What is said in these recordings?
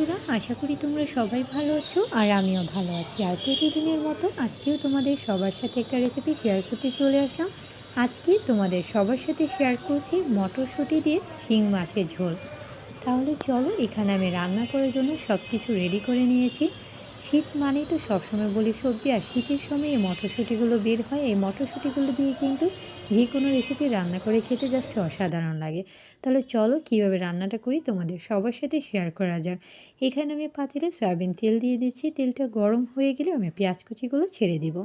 বন্ধুরা, আশা করি তোমরা সবাই ভালো আছো আর আমিও ভালো আছি। আর প্রতিদিনের মতো আজকেও তোমাদের সবার সাথে একটা রেসিপি শেয়ার করতে চলে আসলাম। আজকে তোমাদের সবার সাথে শেয়ার করছি মটরশুঁটি দিয়ে শিং মাছের ঝোল। তাহলে চলো, এখানে আমি রান্না করার জন্য সব কিছু রেডি করে নিয়েছি। শীত মানেই তো সবসময় বলি সবজি, আর শীতের সময় এই মটরশুঁটিগুলো বের হয়। এই মটরশুঁটিগুলো দিয়ে কিন্তু যে কোনো রেসিপি রান্না করে খেতে জাস্ট অসাধারণ লাগে। তাহলে চলো কীভাবে রান্নাটা করি তোমাদের সবার সাথে শেয়ার করা যাক। এখানে আমি পাতিলে সয়াবিন তেল দিয়ে দিচ্ছি। তেলটা গরম হয়ে গেলে আমি পেঁয়াজ কুচিগুলো ছেড়ে দিব।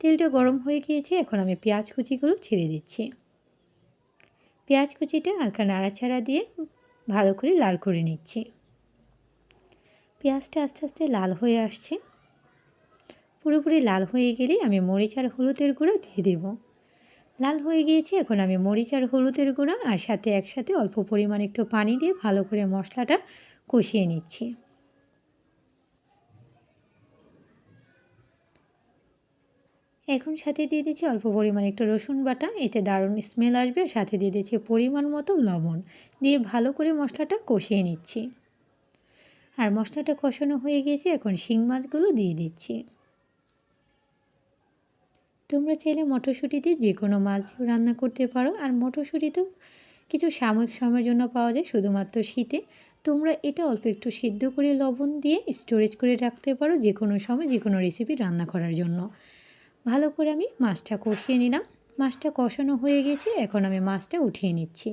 তেলটা গরম হয়ে গিয়েছে, এখন আমি পেঁয়াজ কুচিগুলো ছেড়ে দিচ্ছি। পেঁয়াজ কুচিটা হালকা নাড়াচাড়া দিয়ে ভালো করে লাল করে নিচ্ছি। পেঁয়াজটা আস্তে আস্তে লাল হয়ে আসছে। পুরোপুরি লাল হয়ে গেলেই আমি মরিচ আর হলুদের গুঁড়ো দিয়ে দেবো। লাল হয়ে গিয়েছে। এখন আমি মরিচ আর হলুদের গুঁড়া আর সাথে একসাথে অল্প পরিমাণ একটু পানি দিয়ে ভালো করে মশলাটা কষিয়ে নিচ্ছি। এখন সাথে দিয়ে দিচ্ছি অল্প পরিমাণ একটু রসুন বাটা। এতে দারুণ স্মেল আসবে। সাথে দিয়ে দিচ্ছি পরিমাণ মতো লবণ। দিয়ে ভালো করে মশলাটা কষিয়ে নিচ্ছি। আর মশলাটা কষানো হয়ে গিয়েছে। এখন শিং মাছগুলো দিয়ে দিচ্ছি। তোমরা মটরশুঁটি দিয়ে যে কোনো মাছ দিয়েও রান্না করতে পারো। আর মটরশুঁটি তো কিছু সাময়িক সময়ের জন্য পাওয়া যায়, শুধুমাত্র শীতে। তোমরা এটা অল্প একটু সিদ্ধ করে লবণ দিয়ে স্টোরেজ করে রাখতে পারো যে কোনো সময় যে কোনো রেসিপি রান্না করার জন্য। ভালো করে আমি মাছটা কষিয়ে নিলাম। মাছটা কষানো হয়ে গেছে, এখন আমি মাছটা উঠিয়ে নিচ্ছি।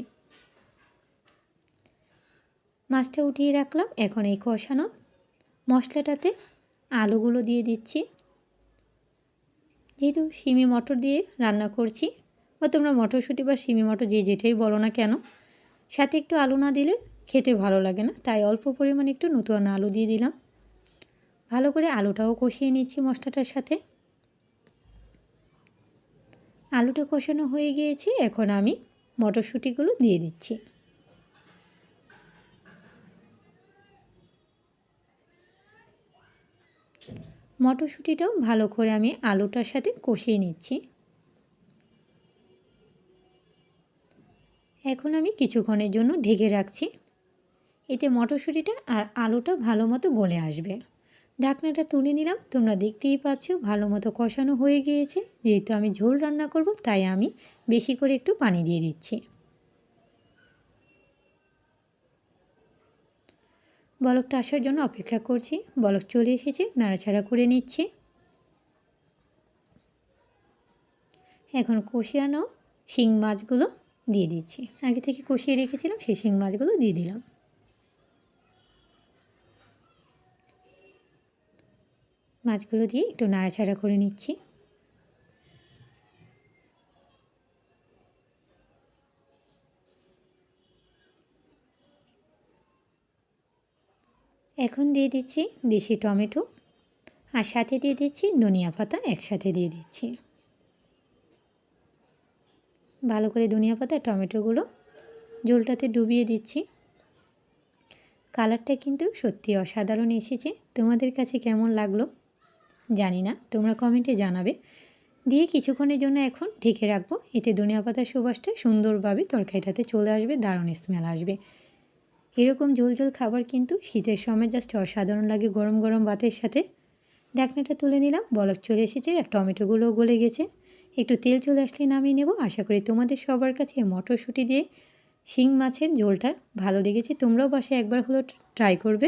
মাছটা উঠিয়ে রাখলাম, এখন এই কষানো মশলাটাতে আলুগুলো দিয়ে দিচ্ছি। যেহেতু সিমি মটর দিয়ে রান্না করছি, বা তোমরা মটরশুঁটি বা শিমি মটর যে যেটাই বলো না কেন, সাথে একটু আলু না দিলে খেতে ভালো লাগে না। তাই অল্প পরিমাণে একটু নতুন আলু দিয়ে দিলাম। ভালো করে আলুটাও কষিয়ে নিচ্ছি মশলাটার সাথে। আলুটা কষানো হয়ে গিয়েছে, এখন আমি মটরশুঁটিগুলো দিয়ে দিচ্ছি। মটরশুঁটিটাও ভালো করে আমি আলুটার সাথে কষিয়ে নিচ্ছি। এখন আমি কিছুক্ষণের জন্য ঢেকে রাখছি। এতে মটরশুঁটিটা আর আলুটা ভালো মতো গলে আসবে। ঢাকনাটা তুলে নিলাম। তোমরা দেখতেই পাচ্ছ ভালো মতো কষানো হয়ে গিয়েছে। যেহেতু আমি ঝোল রান্না করব, তাই আমি বেশি করে একটু পানি দিয়ে দিচ্ছি। বলকটা আসার জন্য অপেক্ষা করছি। বলক চলে এসেছে, নাড়াচাড়া করে নিচ্ছি। এখন কষিয়ানো শিং মাছগুলো দিয়ে দিচ্ছি। আগে থেকে কষিয়ে রেখেছিলাম, সেই শিং মাছগুলো দিয়ে দিলাম। মাছগুলো দিয়ে একটু নাড়াচাড়া করে নিচ্ছি। এখন দিয়ে দিচ্ছি দেশি টমেটো আর সাথে দিয়ে দিচ্ছি ধনিয়া পাতা একসাথে দিয়ে দিচ্ছি। ভালো করে ধনিয়া পাতা, টমেটোগুলো জলটাতে ডুবিয়ে দিচ্ছি। কালারটা কিন্তু সত্যি অসাধারণ এসেছে। তোমাদের কাছে কেমন লাগল জানি না, তোমরা কমেন্টে জানাবে। দিয়ে কিছুক্ষণের জন্য এখন ঢেকে রাখব। এতে ধনিয়া পাতার সুবাসটা সুন্দরভাবে তরকারিটাতে চলে আসবে, দারুণ স্মেল আসবে। এরকম ঝোল ঝোল খাবার কিন্তু শীতের সময় জাস্ট অসাধারণ লাগে গরম গরম ভাতের সাথে। ডাকনাটা তুলে নিলাম বলক চলে এসেছে, আর টমেটোগুলোও গলে গেছে। একটু তেল চলে আসলে নামিয়ে নেব। আশা করি তোমাদের সবার কাছে মটরশুঁটি দিয়ে শিং মাছের ঝোলটা ভালো লেগেছে। তোমরাও বাসায় একবার হলো ট্রাই করবে।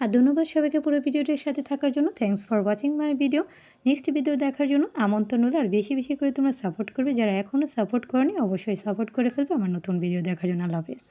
আর ধন্যবাদ সবাইকে পুরো ভিডিওটির সাথে থাকার জন্য। Thanks for watching my video next video দেখার জন্য আমন্ত্রণ হলো আর বেশি বেশি করে তোমরা সাপোর্ট করবে। যারা এখনও সাপোর্ট করেনি, অবশ্যই সাপোর্ট করে ফেলবে। আমার নতুন ভিডিও দেখার জন্য আল্লাহ হাফেজ।